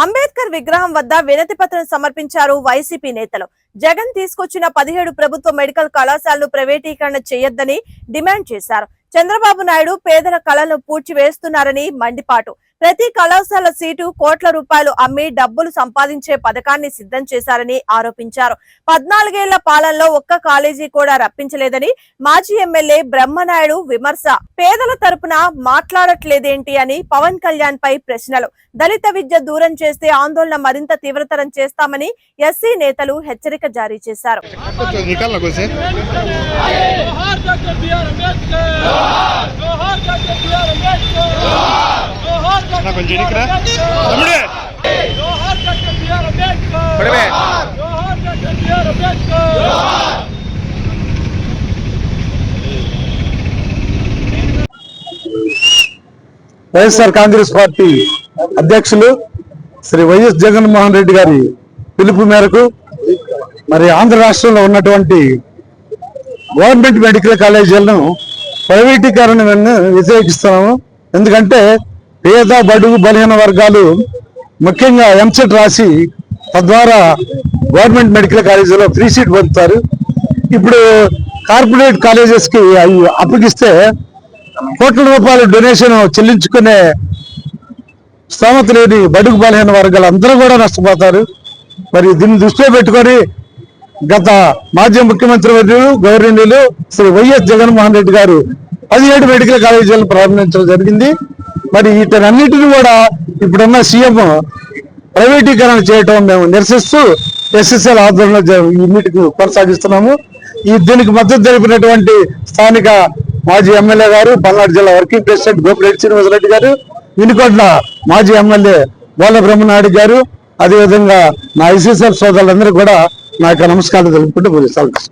అంబేద్కర్ విగ్రహం వద్ద వినతి పత్రం సమర్పించారు వైసీపీ నేతలు. జగన్ తీసుకొచ్చిన పదిహేడు ప్రభుత్వ మెడికల్ కళాశాలను ప్రైవేటీకరణ చేయొద్దని డిమాండ్ చేశారు. చంద్రబాబు నాయుడు పేదల కళలను పూడ్చివేస్తున్నారని మండిపాటు. ప్రతి కళాశాల సీటు కోట్ల రూపాయలు అమ్మి డబ్బులు సంపాదించే పథకాన్ని సిద్ధం చేశారని ఆరోపించారు. పద్నాలుగేళ్ళ పాలనలో ఒక్క కాలేజీ కూడా రప్పించలేదని మాజీ ఎమ్మెల్యే బ్రహ్మనాయుడు విమర్శ. పేదల తరపున మాట్లాడట్లేదేంటి అని పవన్ కళ్యాణ్ పై ప్రశ్నలు. దళిత విద్య దూరం చేస్తే ఆందోళన మరింత తీవ్రతరం చేస్తామని ఎస్సీ నేతలు హెచ్చరిక జారీ చేశారు. కొంచెం அண்ணா கொஞ்சம் இருக்கிற தமிழே వైఎస్ఆర్ కాంగ్రెస్ పార్టీ అధ్యక్షులు శ్రీ వైఎస్ జగన్మోహన్ రెడ్డి గారి పిలుపు మేరకు మరి ఆంధ్ర రాష్ట్రంలో ఉన్నటువంటి గవర్నమెంట్ మెడికల్ కాలేజీలను ప్రైవేటీకరణ వ్యతిరేకిస్తున్నాము. ఎందుకంటే పేద బడుగు బలహీన వర్గాలు ముఖ్యంగా ఎంసెట్ రాసి తద్వారా గవర్నమెంట్ మెడికల్ కాలేజీలో ఫ్రీ సీట్ పొందుతారు. ఇప్పుడు కార్పొరేట్ కాలేజెస్కి అవి అప్పగిస్తే కోట్ల రూపాయల డొనేషన్ చెల్లించుకునే స్థోమత లేని బడుగు బలహీన వర్గాలు అందరూ కూడా నష్టపోతారు. మరి దీన్ని దృష్టిలో పెట్టుకొని గత మాజీ ముఖ్యమంత్రి వర్యులు గౌరవనీయులు శ్రీ వైఎస్ జగన్మోహన్ రెడ్డి గారు పదిహేడు మెడికల్ కాలేజీలను ప్రారంభించడం జరిగింది. మరి వీటన్నిటిని కూడా ఇప్పుడున్న సీఎం ప్రైవేటీకరణ చేయటం మేము నిరసిస్తూ ఎస్ఎస్ఎల్ ఆధ్వర్యంలో ఈ మీటింగ్ కొనసాగిస్తున్నాము. ఈ దీనికి మద్దతు తెలిపినటువంటి స్థానిక మాజీ ఎమ్మెల్యే గారు పల్నాడు జిల్లా వర్కింగ్ ప్రెసిడెంట్ గోపిరెడ్డి శ్రీనివాసరెడ్డి గారు వినుకొండ మాజీ ఎమ్మెల్యే బోల బ్రహ్మనాయుడు గారు అదేవిధంగా నా ఐసీసీఎల్ సోదరులందరూ కూడా నా యొక్క నమస్కారాలు తెలుపుకుంటూ పూజిస్తాను